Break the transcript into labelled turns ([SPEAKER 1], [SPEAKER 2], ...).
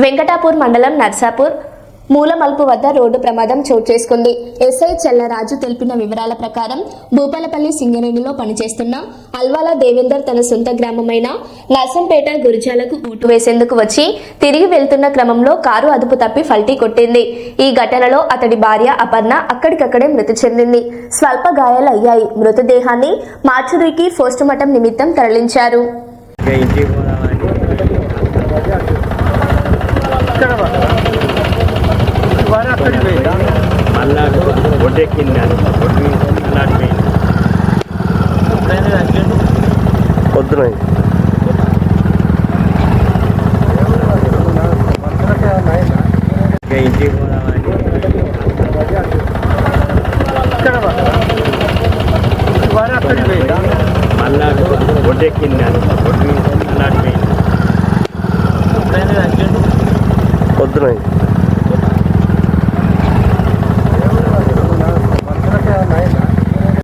[SPEAKER 1] వెంకటాపూర్ మండలం నర్సాపూర్ మూలమల్పు వద్ద రోడ్డు ప్రమాదం చోటు చేసుకుంది. ఎస్ఐ చెల్లరాజు తెలిపిన వివరాల ప్రకారం భూపాలపల్లి సింగరేణిలో పనిచేస్తున్న అల్వాల దేవేందర్ తన సొంత గ్రామమైన నర్సంపేట గురిజాలకు ఊటు వేసేందుకు వచ్చి తిరిగి వెళ్తున్న క్రమంలో కారు అదుపు తప్పి ఫల్టీ కొట్టింది. ఈ ఘటనలో అతడి భార్య అపర్ణ అక్కడికక్కడే మృతి చెందింది. స్వల్ప గాయాలయ్యాయి. మృతదేహాన్ని మార్చురీకి పోస్టుమార్టం నిమిత్తం తరలించారు.
[SPEAKER 2] ఇంకా ఇంటికి ఒడ్డు అల్లాడిపోయింది
[SPEAKER 3] పొద్దున
[SPEAKER 2] ఇంటికి పోదామని మళ్ళా ఒడ్డెక్కింది ఒడ్డు అల్లాడిపోయింది
[SPEAKER 3] పొద్దున.